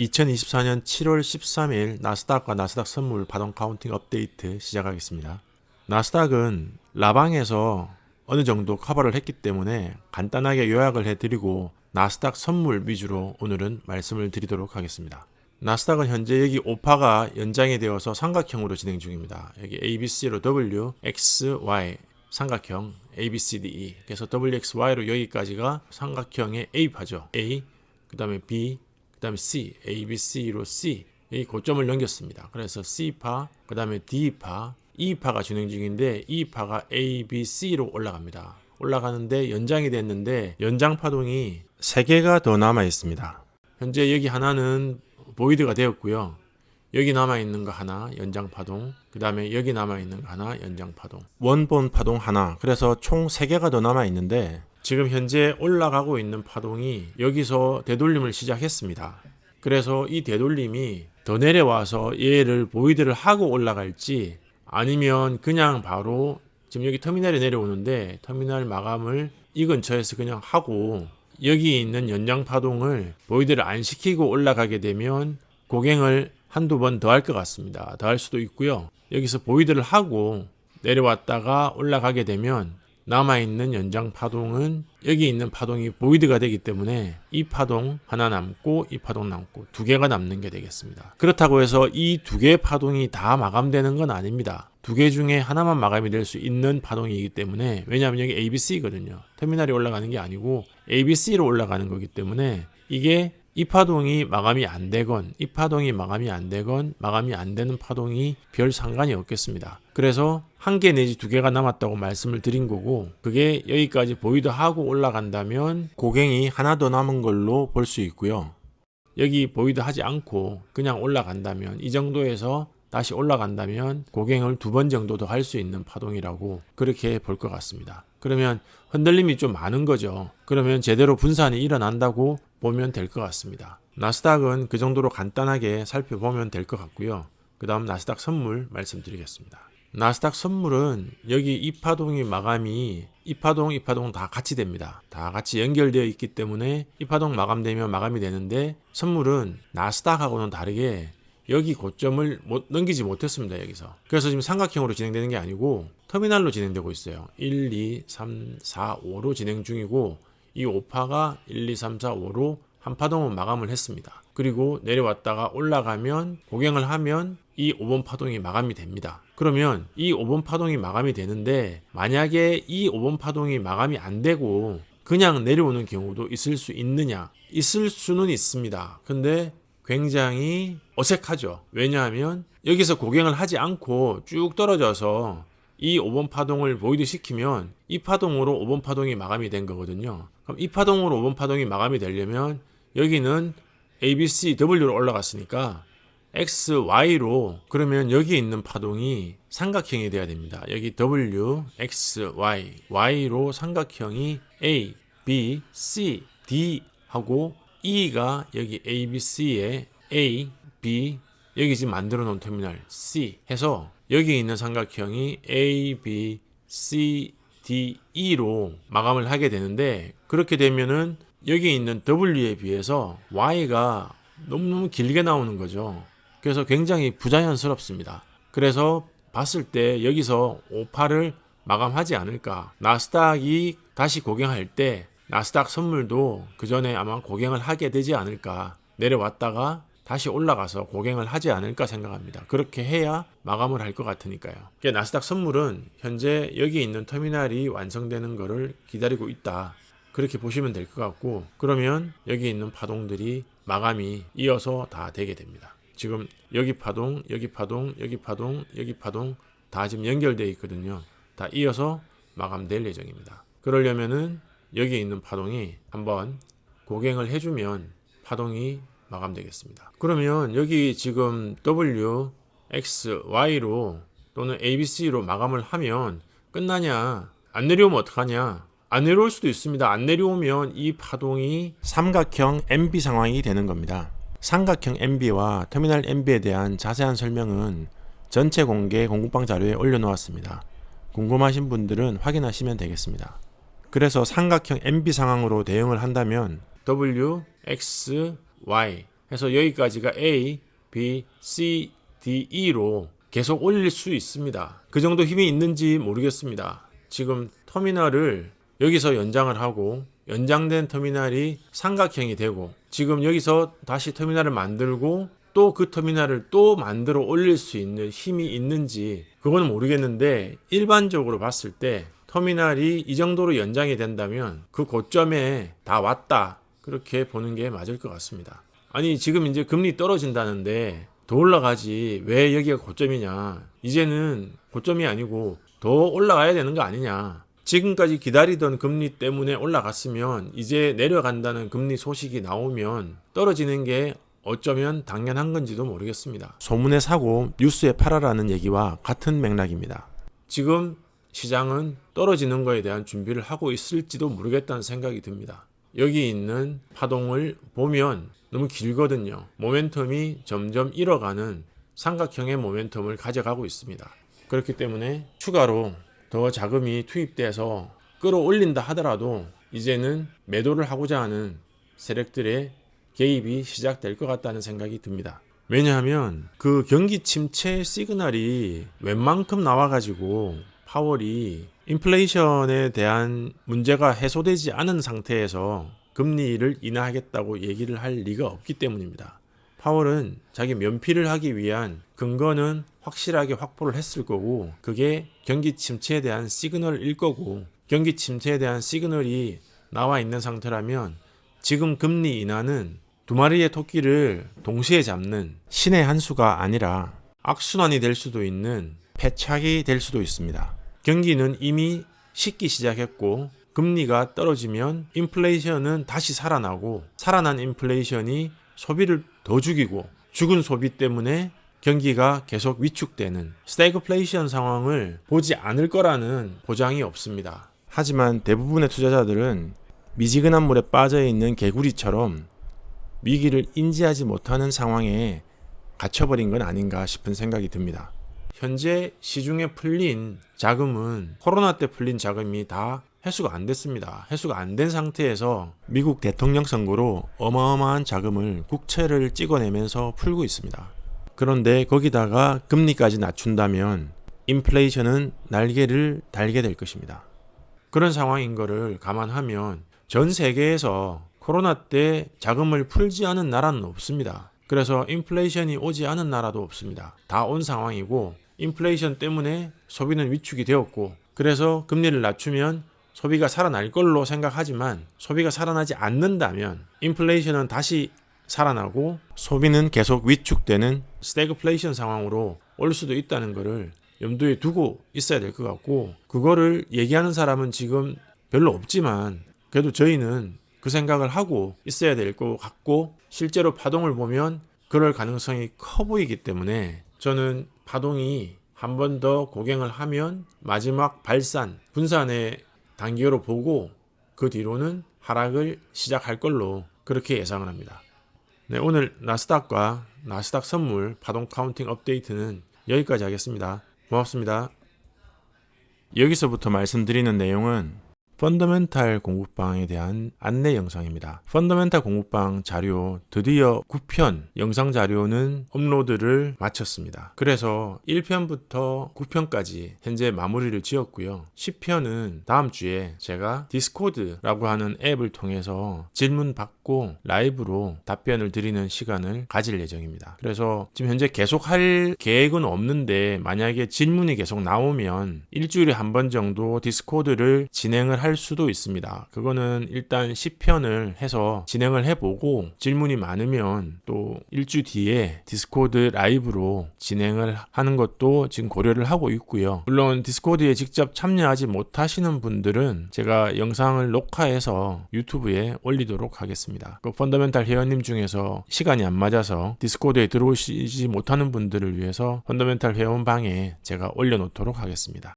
2024년 7월 13일 나스닥과 나스닥 선물 파동 카운팅 업데이트 시작하겠습니다. 나스닥은 라방에서 어느 정도 커버를 했기 때문에 간단하게 요약을 해드리고 나스닥 선물 위주로 오늘은 말씀을 드리도록 하겠습니다. 나스닥은 현재 여기 오파가 연장이 되어서 삼각형으로 진행 중입니다. 여기 ABC로 W, X, Y 삼각형 A, B, C, D, E. 그래서 W, X, Y로 여기까지가 삼각형의 A파죠. A, 그 다음에 B, 그 다음에 C, A, B, C로 C. 이 고점을 넘겼습니다. 그래서 C파, 그 다음에 D파, E파가 진행 중인데 E파가 A, B, C로 올라갑니다. 올라가는데 연장이 됐는데 연장 파동이 3개가 더 남아 있습니다. 현재 여기 하나는 보이드가 되었고요. 여기 남아있는 거 하나 연장 파동 그 다음에 여기 남아있는 거 하나 연장 파동 원본 파동 하나 그래서 총 3개가 더 남아있는데 지금 현재 올라가고 있는 파동이 여기서 되돌림을 시작했습니다 그래서 이 되돌림이 더 내려와서 얘를 보이드를 하고 올라갈지 아니면 그냥 바로 지금 여기 터미널에 내려오는데 터미널 마감을 이 근처에서 그냥 하고 여기 있는 연장 파동을 보이드를 안 시키고 올라가게 되면 고갱을 한두 번 더 할 것 같습니다. 더 할 수도 있고요. 여기서 보이드를 하고 내려왔다가 올라가게 되면 남아있는 연장 파동은 여기 있는 파동이 보이드가 되기 때문에 이 파동 하나 남고 이 파동 남고 두 개가 남는 게 되겠습니다. 그렇다고 해서 이 두 개의 파동이 다 마감되는 건 아닙니다. 두 개 중에 하나만 마감이 될 수 있는 파동이기 때문에 왜냐하면 여기 ABC거든요. 터미널이 올라가는 게 아니고 ABC로 올라가는 거기 때문에 이게 이 파동이 마감이 안 되건 이 파동이 마감이 안 되건 마감이 안 되는 파동이 별 상관이 없겠습니다. 그래서 한 개 내지 두 개가 남았다고 말씀을 드린 거고 그게 여기까지 보이드 하고 올라간다면 고갱이 하나 더 남은 걸로 볼 수 있고요. 여기 보이드 하지 않고 그냥 올라간다면 이 정도에서 다시 올라간다면 고갱을 두 번 정도 더 할 수 있는 파동이라고 그렇게 볼 것 같습니다. 그러면 흔들림이 좀 많은 거죠. 그러면 제대로 분산이 일어난다고 보면 될 것 같습니다. 나스닥은 그 정도로 간단하게 살펴보면 될 것 같고요. 그 다음 나스닥 선물 말씀드리겠습니다. 나스닥 선물은 여기 이 파동이 마감이 이 파동, 이 파동 다 같이 됩니다. 다 같이 연결되어 있기 때문에 이 파동 마감되면 마감이 되는데 선물은 나스닥하고는 다르게 여기 고점을 못 넘기지 못했습니다. 여기서. 그래서 지금 삼각형으로 진행되는 게 아니고 터미널로 진행되고 있어요. 1, 2, 3, 4, 5로 진행 중이고 이 5파가 1, 2, 3, 4, 5로 한 파동은 마감을 했습니다. 그리고 내려왔다가 올라가면 고갱을 하면 이 5번 파동이 마감이 됩니다. 그러면 이 5번 파동이 마감이 되는데 만약에 이 5번 파동이 마감이 안 되고 그냥 내려오는 경우도 있을 수 있느냐? 있을 수는 있습니다. 근데 굉장히 어색하죠. 왜냐하면 여기서 고갱을 하지 않고 쭉 떨어져서 이 5번 파동을 보이드 시키면 이 파동으로 5번 파동이 마감이 된 거거든요. 그럼 이 파동으로 5번 파동이 마감이 되려면 여기는 ABC, W로 올라갔으니까 X, Y로 그러면 여기 있는 파동이 삼각형이 돼야 됩니다. 여기 W, X, Y, Y로 삼각형이 A, B, C, D 하고 E가 여기 ABC에 A, B 여기 지금 만들어 놓은 터미널 C 해서 여기 있는 삼각형이 A, B, C, D, E로 마감을 하게 되는데 그렇게 되면은 여기 있는 W에 비해서 Y가 너무너무 길게 나오는 거죠. 그래서 굉장히 부자연스럽습니다. 그래서 봤을 때 여기서 58을 마감하지 않을까. 나스닥이 다시 고갱할 때 나스닥 선물도 그 전에 아마 고갱을 하게 되지 않을까. 내려왔다가 다시 올라가서 고갱을 하지 않을까 생각합니다. 그렇게 해야 마감을 할 것 같으니까요. 나스닥 선물은 현재 여기 있는 터미널이 완성되는 것을 기다리고 있다. 그렇게 보시면 될 것 같고 그러면 여기 있는 파동들이 마감이 이어서 다 되게 됩니다. 지금 여기 파동, 여기 파동, 여기 파동, 여기 파동 다 지금 연결되어 있거든요. 다 이어서 마감될 예정입니다. 그러려면은 여기 있는 파동이 한번 고갱을 해주면 파동이 마감되겠습니다. 그러면 여기 지금 W, X, Y로 또는 ABC로 마감을 하면 끝나냐? 안 내려오면 어떡하냐? 안 내려올 수도 있습니다. 안 내려오면 이 파동이 삼각형 MB 상황이 되는 겁니다. 삼각형 MB와 터미널 MB에 대한 자세한 설명은 전체 공개 공부방 자료에 올려놓았습니다. 궁금하신 분들은 확인하시면 되겠습니다. 그래서 삼각형 MB 상황으로 대응을 한다면 W, X, Y 해서 여기까지가 A, B, C, D, E로 계속 올릴 수 있습니다. 그 정도 힘이 있는지 모르겠습니다. 지금 터미널을 여기서 연장을 하고 연장된 터미널이 삼각형이 되고 지금 여기서 다시 터미널을 만들고 또 그 터미널을 또 만들어 올릴 수 있는 힘이 있는지 그건 모르겠는데 일반적으로 봤을 때 터미널이 이 정도로 연장이 된다면 그 고점에 다 왔다 그렇게 보는 게 맞을 것 같습니다. 아니 지금 이제 금리 떨어진다는데 더 올라가지 왜 여기가 고점이냐 이제는 고점이 아니고 더 올라가야 되는 거 아니냐 지금까지 기다리던 금리 때문에 올라갔으면 이제 내려간다는 금리 소식이 나오면 떨어지는 게 어쩌면 당연한 건지도 모르겠습니다. 소문에 사고 뉴스에 팔아라는 얘기와 같은 맥락입니다. 지금 시장은 떨어지는 거에 대한 준비를 하고 있을지도 모르겠다는 생각이 듭니다. 여기 있는 파동을 보면 너무 길거든요. 모멘텀이 점점 잃어가는 삼각형의 모멘텀을 가져가고 있습니다. 그렇기 때문에 추가로 더 자금이 투입돼서 끌어올린다 하더라도 이제는 매도를 하고자 하는 세력들의 개입이 시작될 것 같다는 생각이 듭니다. 왜냐하면 그 경기 침체 시그널이 웬만큼 나와가지고 파월이 인플레이션에 대한 문제가 해소되지 않은 상태에서 금리를 인하하겠다고 얘기를 할 리가 없기 때문입니다. 파월은 자기 면피를 하기 위한 근거는 확실하게 확보를 했을 거고 그게 경기 침체에 대한 시그널일 거고 경기 침체에 대한 시그널이 나와 있는 상태라면 지금 금리 인하는 두 마리의 토끼를 동시에 잡는 신의 한 수가 아니라 악순환이 될 수도 있는 패착이 될 수도 있습니다. 경기는 이미 식기 시작했고 금리가 떨어지면 인플레이션은 다시 살아나고 살아난 인플레이션이 소비를 더 죽이고 죽은 소비 때문에 경기가 계속 위축되는 스태그플레이션 상황을 보지 않을 거라는 보장이 없습니다. 하지만 대부분의 투자자들은 미지근한 물에 빠져 있는 개구리처럼 위기를 인지하지 못하는 상황에 갇혀버린 건 아닌가 싶은 생각이 듭니다. 현재 시중에 풀린 자금은 코로나 때 풀린 자금이 다 회수가 안 됐습니다. 회수가 안 된 상태에서 미국 대통령 선거로 어마어마한 자금을 국채를 찍어내면서 풀고 있습니다. 그런데 거기다가 금리까지 낮춘다면 인플레이션은 날개를 달게 될 것입니다. 그런 상황인 거를 감안하면 전 세계에서 코로나 때 자금을 풀지 않은 나라는 없습니다. 그래서 인플레이션이 오지 않은 나라도 없습니다. 다 온 상황이고 인플레이션 때문에 소비는 위축이 되었고 그래서 금리를 낮추면 소비가 살아날 걸로 생각하지만 소비가 살아나지 않는다면 인플레이션은 다시 살아나고 소비는 계속 위축되는 스태그플레이션 상황으로 올 수도 있다는 것을 염두에 두고 있어야 될 것 같고 그거를 얘기하는 사람은 지금 별로 없지만 그래도 저희는 그 생각을 하고 있어야 될 것 같고 실제로 파동을 보면 그럴 가능성이 커 보이기 때문에 저는 파동이 한 번 더 고갱을 하면 마지막 발산 분산의 단계로 보고 그 뒤로는 하락을 시작할 걸로 그렇게 예상을 합니다. 네, 오늘 나스닥과 나스닥 선물 파동 카운팅 업데이트는 여기까지 하겠습니다. 고맙습니다. 여기서부터 말씀드리는 내용은 펀더멘탈 공부방에 대한 안내 영상입니다. 펀더멘탈 공부방 자료 드디어 9편 영상 자료는 업로드를 마쳤습니다. 그래서 1편부터 9편까지 현재 마무리를 지었고요. 10편은 다음 주에 제가 디스코드라고 하는 앱을 통해서 질문 받고 라이브로 답변을 드리는 시간을 가질 예정입니다. 그래서 지금 현재 계속 할 계획은 없는데 만약에 질문이 계속 나오면 일주일에 한 번 정도 디스코드를 진행을 할 수도 있습니다. 그거는 일단 10편을 해서 진행을 해보고 질문이 많으면 또 일주 뒤에 디스코드 라이브로 진행을 하는 것도 지금 고려를 하고 있고요. 물론 디스코드에 직접 참여하지 못하시는 분들은 제가 영상을 녹화해서 유튜브에 올리도록 하겠 습니다. 그 펀더멘탈 회원님 중에서 시간이 안 맞아서 디스코드에 들어오시지 못하는 분들을 위해서 펀더멘탈 회원 방에 제가 올려놓도록 하겠습니다.